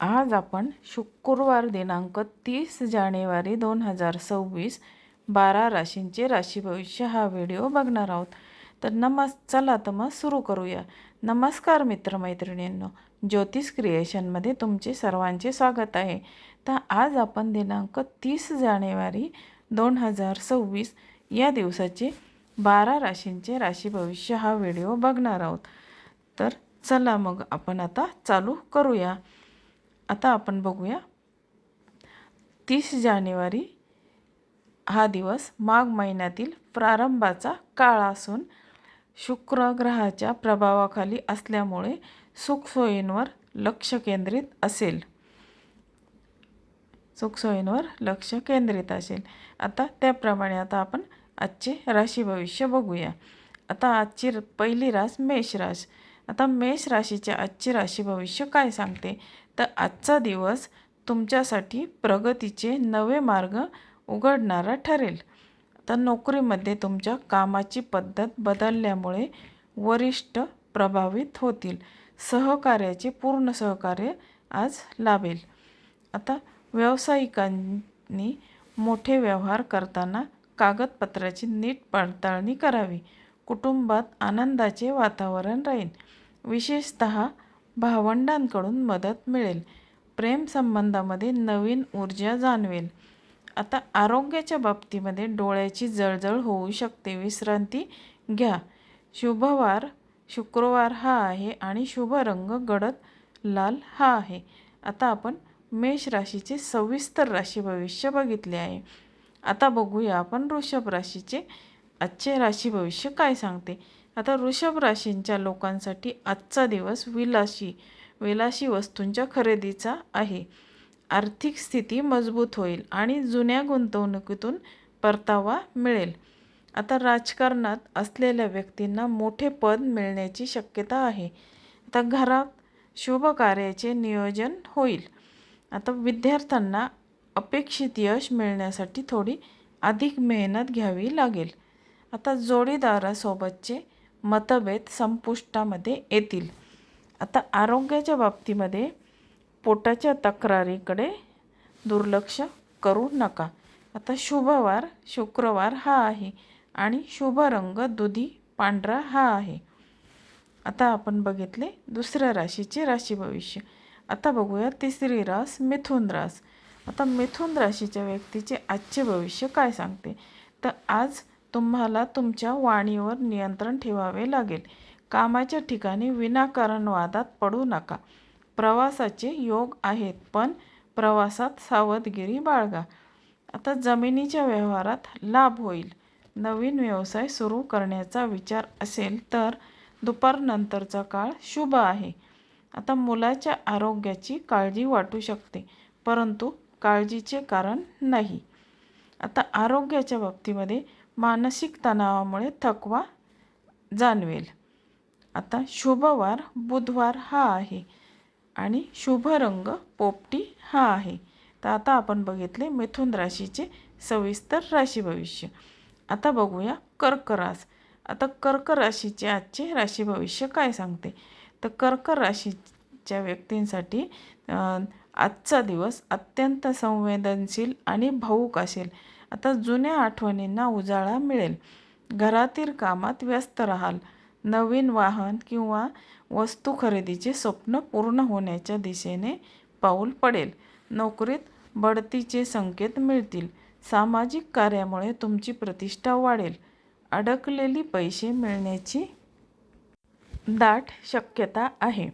आज आपण शुक्रवार दिनांक तीस जानेवारी दोन हजार सव्वीस बारा राशींचे राशी भविष्य हा व्हिडिओ बघणार आहोत. तर नमस् चला तर मग सुरू करूया. नमस्कार मित्रमैत्रिणींनो ज्योतिष क्रिएशनमध्ये तुमचे सर्वांचे स्वागत आहे. तर आज आपण दिनांक तीस जानेवारी दोन हजार सव्वीस या दिवसाचे बारा राशींचे राशी भविष्य हा व्हिडिओ बघणार आहोत. तर चला मग आपण आता चालू करूया. आता आपण बघूया. तीस जानेवारी हा दिवस माघ महिन्यातील प्रारंभाचा काळ असून शुक्र ग्रहाच्या प्रभावाखाली असल्यामुळे सुखसोयींवर लक्ष केंद्रित असेल. सुखसोयींवर लक्ष केंद्रित असेल. आता त्याप्रमाणे आता आपण आजचे राशी भविष्य बघूया. आता आजची पहिली रास मेष राश आता मेष राशीचे आजची राशी भविष्य काय सांगते? तर आजचा दिवस तुमच्यासाठी प्रगतीचे नवे मार्ग उघडणारा ठरेल. तर नोकरीमध्ये तुमच्या कामाची पद्धत बदलल्यामुळे वरिष्ठ प्रभावित होतील. सहकार्याचे पूर्ण सहकार्य आज लाभेल. आता व्यावसायिकांनी मोठे व्यवहार करताना कागदपत्राची नीट पडताळणी करावी. कुटुंबात आनंदाचे वातावरण राहील. विशेषत भावंडांकडून मदत मिळेल. प्रेमसंबंधामध्ये नवीन ऊर्जा जाणवेल. आता आरोग्याच्या बाबतीमध्ये डोळ्याची जळजळ होऊ शकते. विश्रांती घ्या. शुभवार शुक्रवार हा आहे आणि शुभ रंग गडद लाल हा आहे. आता आपण मेष राशीचे सविस्तर राशी भविष्य बघितले आहे. आता बघूया आपण वृषभ राशीचे आजचे राशी भविष्य काय सांगते? आता वृषभ राशींच्या लोकांसाठी आजचा दिवस विलासी विलाशी वस्तूंच्या खरेदीचा आहे. आर्थिक स्थिती मजबूत होईल आणि जुन्या गुंतवणुकीतून परतावा मिळेल. आता राजकारणात असलेल्या व्यक्तींना मोठे पद मिळण्याची शक्यता आहे. आता घरात शुभ कार्याचे नियोजन होईल. आता विद्यार्थ्यांना अपेक्षित यश मिळण्यासाठी थोडी अधिक मेहनत घ्यावी लागेल. आता जोडीदारासोबतचे मतभेद संपुष्टामध्ये येतील. आता आरोग्याच्या बाबतीमध्ये पोटाच्या तक्रारीकडे दुर्लक्ष करू नका. आता शुभवार शुक्रवार हा आहे आणि शुभ रंग दुधी पांढरा हा आहे. आता आपण बघितले दुसऱ्या राशीचे राशी भविष्य. आता बघूया तिसरी रास मिथुन रास. आता मिथुन राशीच्या व्यक्तीचे आजचे भविष्य काय सांगते? तर आज तुम्हाला तुमच्या वाणीवर नियंत्रण ठेवावे लागेल. कामाच्या ठिकाणी विनाकारण वादात पडू नका. प्रवासाचे योग आहेत पण प्रवासात सावधगिरी बाळगा. आता जमिनीच्या व्यवहारात लाभ होईल. नवीन व्यवसाय सुरू करण्याचा विचार असेल तर दुपारनंतरचा काळ शुभ आहे. आता मुलाच्या आरोग्याची काळजी वाटू शकते परंतु काळजीचे कारण नाही. आता आरोग्याच्या बाबतीमध्ये मानसिक तणावामुळे थकवा जाणवेल. आता शुभवार बुधवार हा आहे आणि शुभ रंग पोपटी हा आहे. तर आता आपण बघितले मिथुन राशीचे सविस्तर राशी भविष्य. आता बघूया कर्क रास. आता कर्क राशीचे आजचे राशी भविष्य काय सांगते? तर कर्क राशीच्या व्यक्तींसाठी आजचा दिवस अत्यंत संवेदनशील आणि भाऊक असेल. आता जुन्या आठवणींना उजाळा मिळेल. घरातील कामात व्यस्त राहाल. नवीन वाहन किंवा वस्तू खरेदीचे स्वप्न पूर्ण होण्याच्या दिशेने पाऊल पडेल. नोकरीत बढतीचे संकेत मिळतील. सामाजिक कार्यामुळे तुमची प्रतिष्ठा वाढेल. अडकलेली पैसे मिळण्याची दाट शक्यता आहे.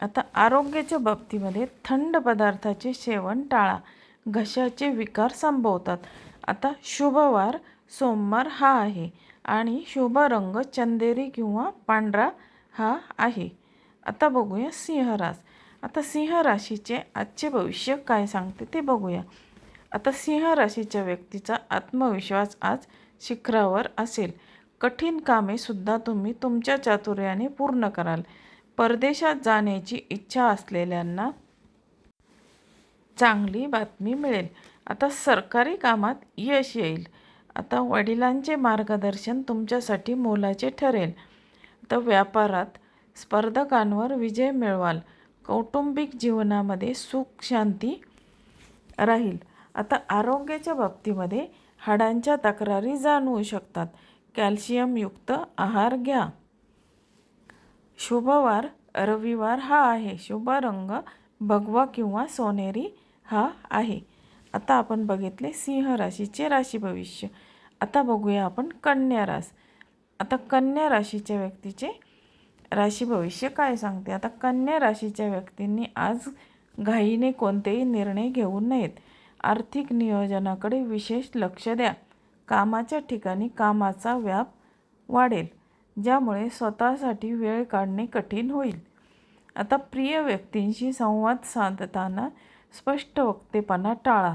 आता आरोग्याच्या बाबतीमध्ये थंड पदार्थाचे सेवन टाळा. घशाचे विकार संभवतात. आता शुभवार सोमवार हा आहे आणि शुभ रंग चंदेरी किंवा पांढरा हा आहे. आता बघूया सिंहरास आता सिंह राशीचे आजचे भविष्य काय सांगते ते बघूया. आता सिंह राशीच्या व्यक्तीचा आत्मविश्वास आज शिखरावर असेल. कठीण कामेसुद्धा तुम्ही तुमच्या चातुर्याने पूर्ण कराल. परदेशात जाण्याची इच्छा असलेल्यांना चांगली बातमी मिळेल. आता सरकारी कामात यश येईल. आता वडिलांचे मार्गदर्शन तुमच्यासाठी मोलाचे ठरेल. आता व्यापारात स्पर्धकांवर विजय मिळवाल. कौटुंबिक जीवनामध्ये सुख शांती राहील. आता आरोग्याच्या बाबतीमध्ये हाडांच्या तक्रारी जाणवू शकतात. कॅल्शियमयुक्त आहार घ्या. शुभवार रविवार हा आहे. शुभ रंग भगवा किंवा सोनेरी हा आहे. आता आपण बघितले सिंह राशीचे राशी भविष्य. आता बघूया आपण कन्या रास. आता कन्या राशीच्या व्यक्तीचे राशी भविष्य काय सांगते? आता कन्या राशीच्या व्यक्तींनी आज घाईने कोणतेही निर्णय घेऊ नयेत. आर्थिक नियोजनाकडे विशेष लक्ष द्या. कामाच्या ठिकाणी कामाचा व्याप वाढेल ज्यामुळे स्वतःसाठी वेळ काढणे कठीण होईल. आता प्रिय व्यक्तींशी संवाद साधताना स्पष्ट वक्तेपणा टाळा.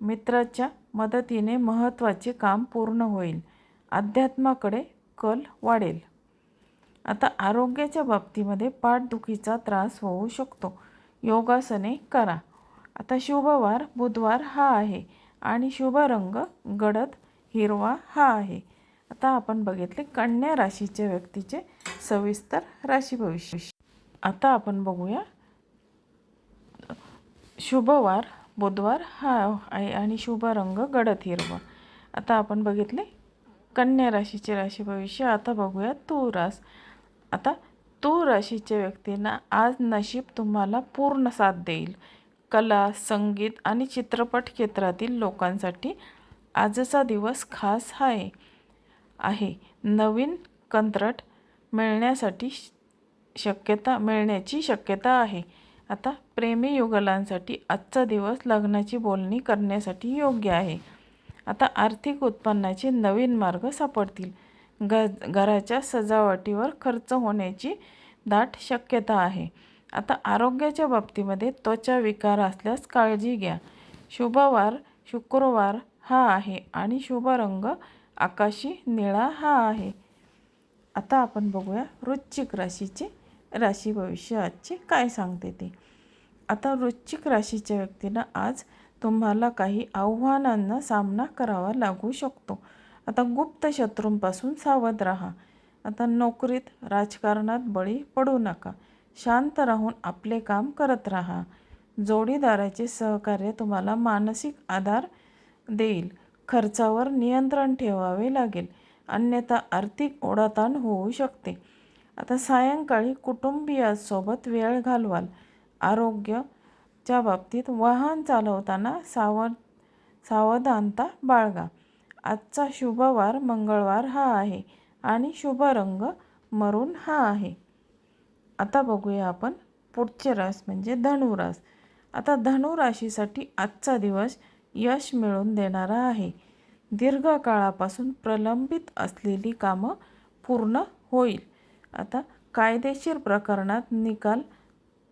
मित्राच्या मदतीने महत्त्वाचे काम पूर्ण होईल. अध्यात्माकडे कल वाढेल. आता आरोग्याच्या बाबतीमध्ये पाठदुखीचा त्रास होऊ शकतो. योगासने करा. आता शुभवार बुधवार हा आहे आणि शुभ रंग गडद हिरवा हा आहे. आता आपण बघितले कन्या राशीच्या व्यक्तीचे सविस्तर राशी भविष्य आता आपण बघूया शुभवार बुधवार हा आहे आणि शुभ रंग गडद हिरवा. आता आपण बघितले कन्या राशीचे राशी भविष्य आता बघूया तू रास. आता तू राशीच्या व्यक्तींना आज नशीब तुम्हाला पूर्ण साथ देईल. कला संगीत आणि चित्रपट क्षेत्रातील लोकांसाठी आजचा दिवस खास आहे आहे. नवीन कंत्राट मिळण्यासाठी शक्यता मिळण्याची शक्यता आहे. आता प्रेमी युगलांसाठी आजचा दिवस लग्नाची बोलणी करण्यासाठी योग्य आहे. आता आर्थिक उत्पन्नाचे नवीन मार्ग सापडतील. ग घराच्या सजावटीवर खर्च होण्याची दाट शक्यता आहे. आता आरोग्याच्या बाबतीमध्ये त्वचा विकार असल्यास काळजी घ्या. शुभवार शुक्रवार हा आहे आणि शुभ रंग आकाशी निळा हा आहे. आता आपण बघूया वृश्चिक राशीचे राशी भविष्य आजचे काय सांगते ते. आता वृश्चिक राशीच्या व्यक्तीला आज तुम्हाला काही आव्हानांना सामना करावा लागू शकतो. आता गुप्त शत्रूंपासून सावध राहा. आता नोकरीत राजकारणात बळी पडू नका. शांत राहून आपले काम करत राहा. जोडीदाराचे सहकार्य तुम्हाला मानसिक आधार देईल. खर्चावर नियंत्रण ठेवावे लागेल. अन्यथा आर्थिक ओढाताण होऊ शकते. आता सायंकाळी कुटुंबियासोबत वेळ घालवाल. आरोग्याच्या बाबतीत वाहन चालवताना सावध सावधानता बाळगा. आजचा शुभवार मंगळवार हा आहे आणि शुभ रंग मरून हा आहे. आता बघूया आपण पुढचे रास म्हणजे धनुरास. आता धनुराशीसाठी आजचा दिवस यश मिळवून देणारा आहे. दीर्घकाळापासून प्रलंबित असलेली कामं पूर्ण होईल. आता कायदेशीर प्रकरणात निकाल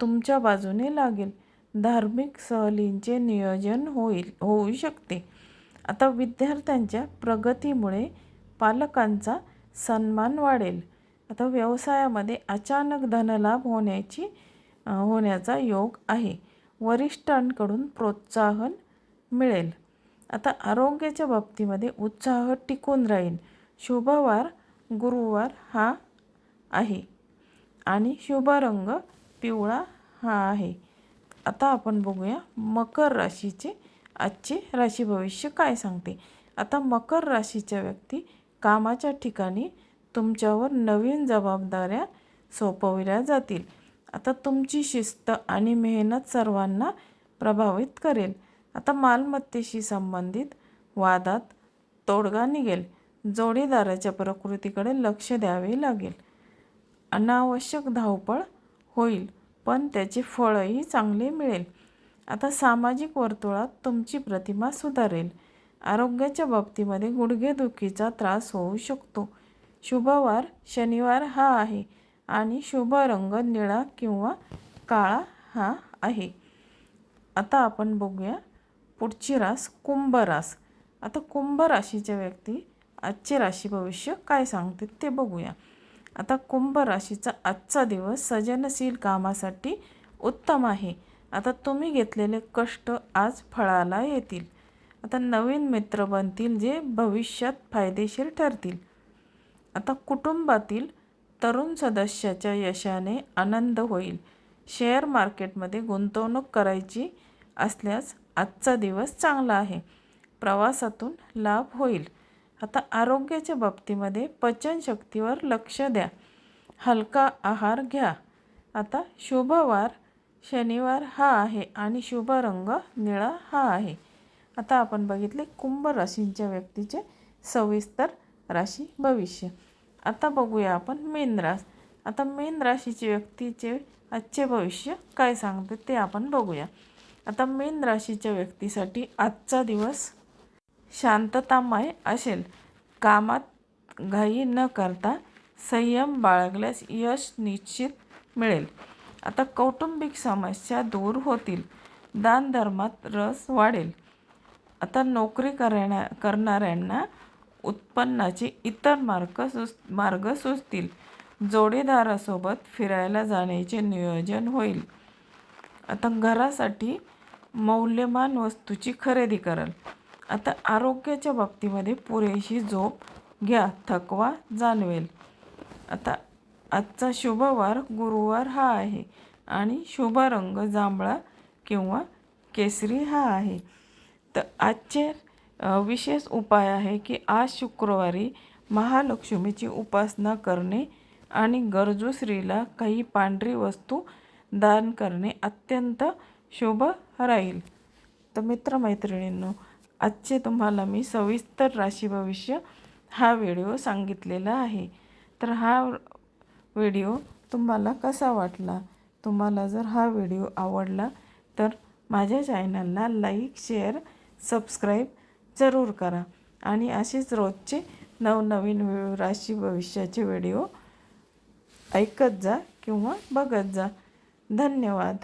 तुमच्या बाजूने लागेल. धार्मिक सहलींचे नियोजन होईल होऊ शकते. आता विद्यार्थ्यांच्या प्रगतीमुळे पालकांचा सन्मान वाढेल. आता व्यवसायामध्ये अचानक धनलाभ होण्याची होण्याचा योग आहे. वरिष्ठांकडून प्रोत्साहन मिळेल. आता आरोग्याच्या बाबतीमध्ये उत्साह टिकून राहील. शुभवार गुरुवार हा आहे. आणि शुभ रंग पिवळा हा आहे. आता आपण बघूया मकर राशीचे आजचे राशी भविष्य काय सांगते. आता मकर राशीच्या व्यक्ती कामाच्या ठिकाणी तुमच्यावर नवीन जबाबदाऱ्या सोपवल्या जातील. आता तुमची शिस्त आणि मेहनत सर्वांना प्रभावित करेल. आता मालमत्तेशी संबंधित वादात तोडगा निघेल. जोडीदाराच्या प्रकृतीकडे लक्ष द्यावे लागेल. अनावश्यक धावपळ होईल पण त्याचे फळही चांगले मिळेल. आता सामाजिक वर्तुळात तुमची प्रतिमा सुधारेल. आरोग्याच्या बाबतीमध्ये गुडघेदुखीचा त्रास होऊ शकतो. शुभवार शनिवार हा आहे आणि शुभ रंग निळा किंवा काळा हा आहे. आता आपण बघूया पुढची रास कुंभ रास. आता कुंभ राशीच्या व्यक्ती आजचे राशी भविष्य काय सांगते ते बघूया. आता कुंभ राशीचा आजचा दिवस सजनशील कामासाठी उत्तम आहे. आता तुम्ही घेतलेले कष्ट आज फळाला येतील. आता नवीन मित्र बनतील जे भविष्यात फायदेशीर ठरतील. आता कुटुंबातील तरुण सदस्याच्या यशाने आनंद होईल. शेअर मार्केटमध्ये गुंतवणूक करायची असल्यास आजचा दिवस चांगला आहे. प्रवासातून लाभ होईल. आता आरोग्याच्या बाबतीमध्ये पचनशक्तीवर लक्ष द्या. हलका आहार घ्या. आता शुभवार शनिवार हा आहे आणि शुभ रंग निळा हा आहे. आता आपण बघितले कुंभ राशींच्या व्यक्तीचे सविस्तर राशी भविष्य. आता बघूया आपण मेन रास. आता मेन राशीचे व्यक्तीचे आजचे भविष्य काय सांगते ते आपण बघूया. आता मेन राशीच्या व्यक्तीसाठी आजचा दिवस शांततामय असेल. कामात घाई न करता संयम बाळगल्यास यश निश्चित मिळेल. आता कौटुंबिक समस्या दूर होतील. दानधर्मात रस वाढेल. आता नोकरी करण्या करणाऱ्यांना उत्पन्नाचे इतर मार्ग सुच मार्ग सुचतील. जोडीदारासोबत फिरायला जाण्याचे नियोजन होईल. आता घरासाठी मौल्यवान वस्तूची खरेदी कराल. आता आरोग्याच्या बाबतीमध्ये पुरेशी झोप घ्या थकवा जाणवेल. आता आजचा शुभवार गुरुवार हा आहे आणि शुभ रंग जांभळा किंवा केसरी हा आहे. तर आजचे विशेष उपाय आहे की आज शुक्रवारी महालक्ष्मीची उपासना करणे आणि गरजू स्त्रीला काही पांढरी वस्तू दान करणे अत्यंत शुभ राहील. तर मित्रमैत्रिणींनो आजचे तुम्हाला मी सविस्तर राशी भविष्य हा व्हिडिओ सांगितलेला आहे. तर हा व्हिडिओ तुम्हाला कसा वाटला? तुम्हाला जर हा व्हिडिओ आवडला तर माझ्या चॅनलला लाईक शेअर सबस्क्राईब जरूर करा. आणि असेच रोजचे नवनवीन राशी भविष्याचे व्हिडिओ ऐकत जा किंवा बघत जा. धन्यवाद.